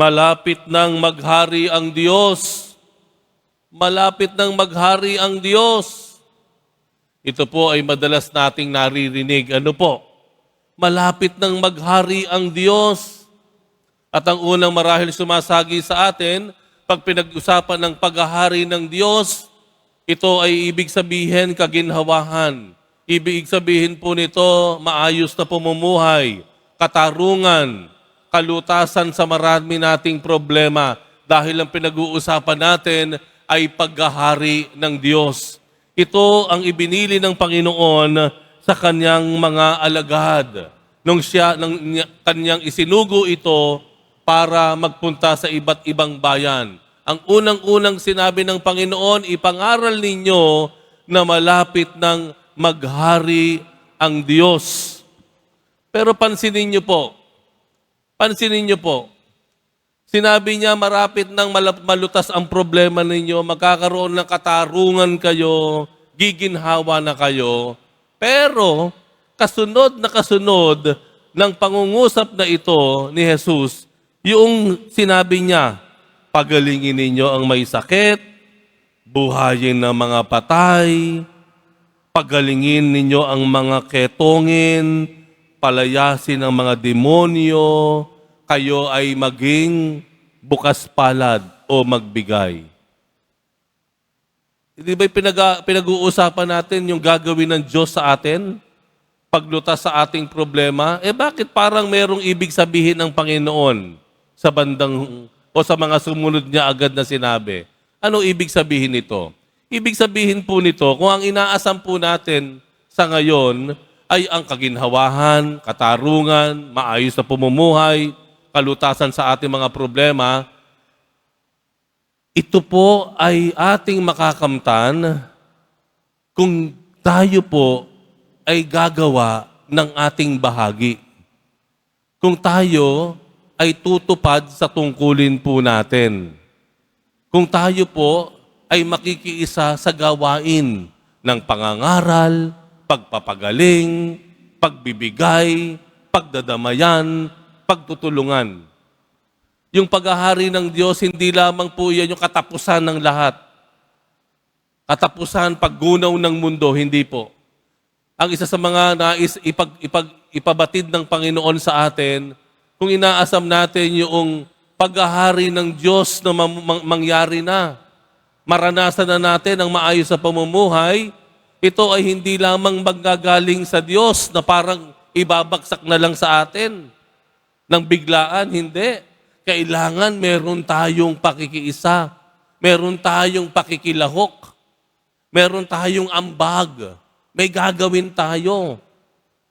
Malapit nang maghari ang Diyos. Malapit nang maghari ang Diyos. Ito po ay madalas nating naririnig. Ano po? Malapit nang maghari ang Diyos. At ang unang marahil sumasagi sa atin, pag pinag-usapan ng paghahari ng Diyos, ito ay ibig sabihin kaginhawahan. Ibig sabihin po nito, maayos na pumumuhay, katarungan, kalutasan sa marami nating problema dahil ang pinag-uusapan natin ay paghahari ng Diyos. Ito ang ibinili ng Panginoon sa kanyang mga alagad. Nung siya, nang kanyang isinugo ito para magpunta sa iba't ibang bayan. Ang unang-unang sinabi ng Panginoon, ipangaral ninyo na malapit ng maghari ang Diyos. Pero pansinin niyo po, pansinin niyo po, Sinabi niya, marapit nang malutas ang problema ninyo, magkakaroon ng katarungan kayo, giginhawa na kayo. Pero, kasunod na kasunod ng pangungusap na ito ni Jesus, yung sinabi niya, pagalingin ninyo ang may sakit, buhayin ng mga patay, pagalingin ninyo ang mga ketongin, palayasin ang mga demonyo, kayo ay maging bukas palad o magbigay. Hindi ba pinag- pinag-uusapan natin yung gagawin ng Diyos sa atin? Paglutas sa ating problema? Eh bakit parang merong ibig sabihin ng Panginoon sa bandang o sa mga sumunod niya agad na sinabi? Ano ibig sabihin nito? Ibig sabihin po nito, kung ang inaasam po natin sa ngayon ay ang kaginhawahan, katarungan, maayos na pumumuhay, kalutasan sa ating mga problema, ito po ay ating makakamtan kung tayo po ay gagawa ng ating bahagi. Kung tayo ay tutupad sa tungkulin po natin. Kung tayo po ay makikiisa sa gawain ng pangangaral, pagpapagaling, pagbibigay, pagdadamayan, pagtutulungan. Yung paghahari ng Diyos, hindi lamang po yan yung katapusan ng lahat. Katapusan, paggunaw ng mundo, hindi po. Ang isa sa mga nais ipag, ipag, ipabatid ng Panginoon sa atin, kung inaasam natin yung paghahari ng Diyos na mangyari na, maranasan na natin ang maayos sa pamumuhay, ito ay hindi lamang magagaling sa Diyos na parang ibabagsak na lang sa atin ng biglaan, hindi. Kailangan meron tayong pakikiisa. Meron tayong pakikilahok. Meron tayong ambag. May gagawin tayo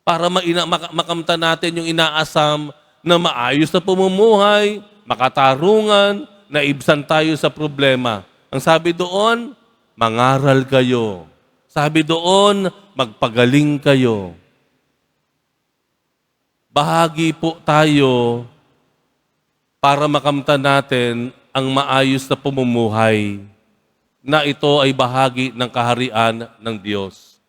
para maina, mak- makamta natin yung inaasam na maayos na pumumuhay, makatarungan, naibsan tayo sa problema. Ang sabi doon, mangaral kayo. Sabi doon, magpagaling kayo bahagi po tayo para makamta natin ang maayos na pumumuhay na ito ay bahagi ng kaharian ng Diyos.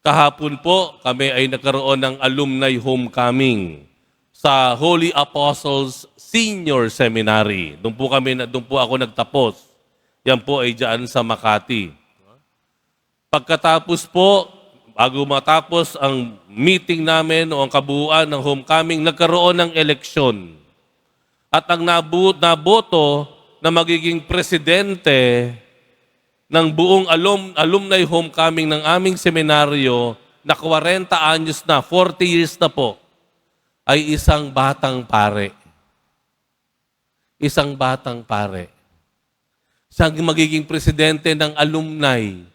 Kahapon po, kami ay nagkaroon ng alumni homecoming sa Holy Apostles Senior Seminary. Doon po kami, doon po ako nagtapos. Yan po ay diyan sa Makati. Pagkatapos po, bago matapos ang meeting namin o ang kabuuan ng homecoming, nagkaroon ng eleksyon. At ang nabu- naboto na magiging presidente ng buong alum, alumni homecoming ng aming seminaryo na 40 anyos na, 40 years na po, ay isang batang pare. Isang batang pare. Siyang magiging presidente ng alumni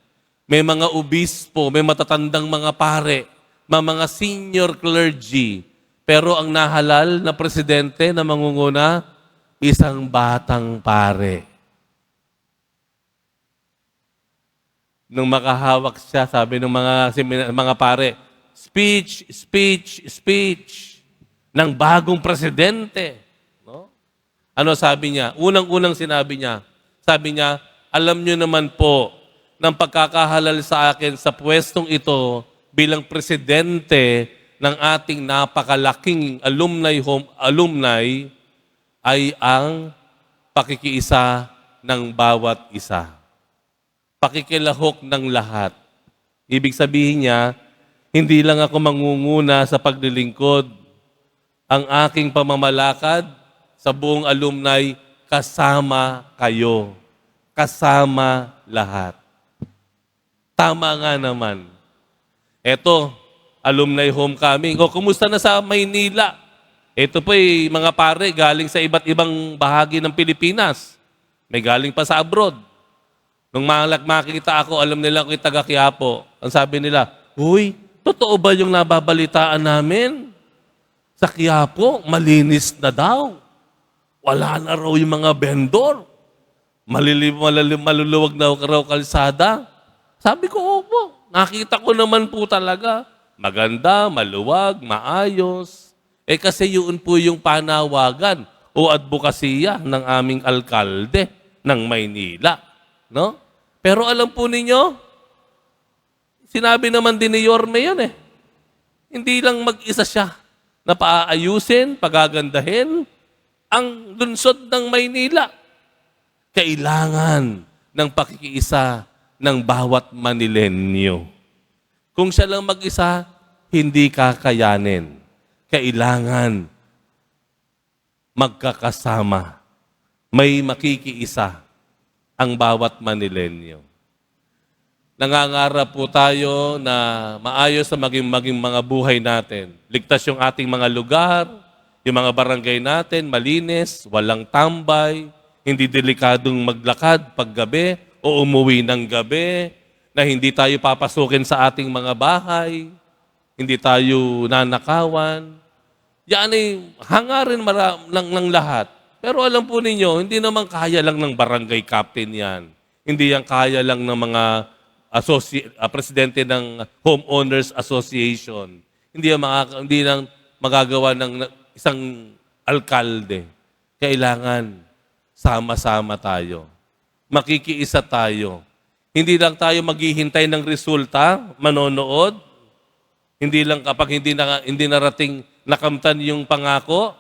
may mga obispo, may matatandang mga pare, may mga senior clergy. Pero ang nahalal na presidente na mangunguna, isang batang pare. Nung makahawak siya, sabi ng mga, mga pare, speech, speech, speech ng bagong presidente. No? Ano sabi niya? Unang-unang sinabi niya, sabi niya, alam niyo naman po, ng pagkakahalal sa akin sa pwestong ito bilang presidente ng ating napakalaking alumni home alumni ay ang pakikiisa ng bawat isa. Pakikilahok ng lahat. Ibig sabihin niya, hindi lang ako mangunguna sa paglilingkod. Ang aking pamamalakad sa buong alumni, kasama kayo. Kasama lahat. Tama nga naman. Eto, alumni homecoming. O, kumusta na sa Maynila? Ito po ay mga pare galing sa iba't ibang bahagi ng Pilipinas. May galing pa sa abroad. Nung malak makita ako, alam nila ko taga Quiapo. Ang sabi nila, Uy, totoo ba yung nababalitaan namin? Sa Quiapo, malinis na daw. Wala na raw yung mga vendor. Maluluwag na raw kalsada. Sabi ko, opo. Nakita ko naman po talaga. Maganda, maluwag, maayos. Eh kasi yun po yung panawagan o advokasya ng aming alkalde ng Maynila. No? Pero alam po ninyo, sinabi naman din ni Yorme yun eh. Hindi lang mag-isa siya na paaayusin, pagagandahin ang lunsod ng Maynila. Kailangan ng pakikiisa ng bawat Manilenyo. Kung siya lang mag-isa, hindi kakayanin. Kailangan magkakasama. May makikiisa ang bawat Manilenyo. Nangangarap po tayo na maayos na maging, maging mga buhay natin. Ligtas yung ating mga lugar, yung mga barangay natin, malinis, walang tambay, hindi delikadong maglakad paggabi o umuwi ng gabi, na hindi tayo papasukin sa ating mga bahay, hindi tayo nanakawan. Yan ay hangarin mara, ng, lahat. Pero alam po ninyo, hindi naman kaya lang ng barangay captain yan. Hindi yan kaya lang ng mga associ- ah, presidente ng Homeowners Association. Hindi yan mga, hindi lang magagawa ng isang alkalde. Kailangan sama-sama tayo. Makikiisa tayo. Hindi lang tayo maghihintay ng resulta, manonood. Hindi lang kapag hindi na, hindi narating nakamtan yung pangako,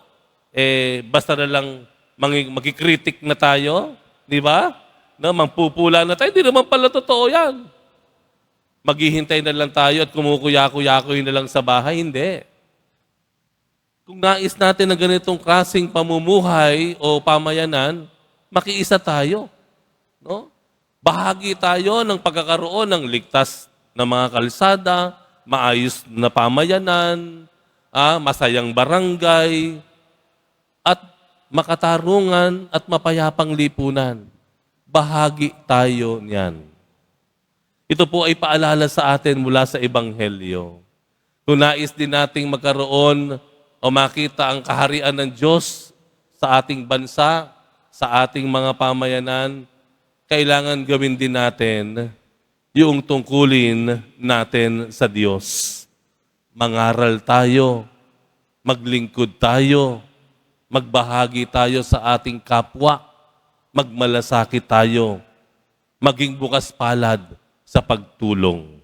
eh basta na lang magkikritik na tayo, di ba? Na mangpupula na tayo, hindi naman pala totoo yan. Maghihintay na lang tayo at kumukuya-kuya-kuy na lang sa bahay, hindi. Kung nais natin na ganitong klaseng pamumuhay o pamayanan, makiisa tayo. No? Bahagi tayo ng pagkakaroon ng ligtas na mga kalsada, maayos na pamayanan, ah, masayang barangay, at makatarungan at mapayapang lipunan. Bahagi tayo niyan. Ito po ay paalala sa atin mula sa Ebanghelyo. Kung nais din nating magkaroon o makita ang kaharian ng Diyos sa ating bansa, sa ating mga pamayanan, kailangan gawin din natin yung tungkulin natin sa Diyos. Mangaral tayo, maglingkod tayo, magbahagi tayo sa ating kapwa, magmalasakit tayo, maging bukas palad sa pagtulong.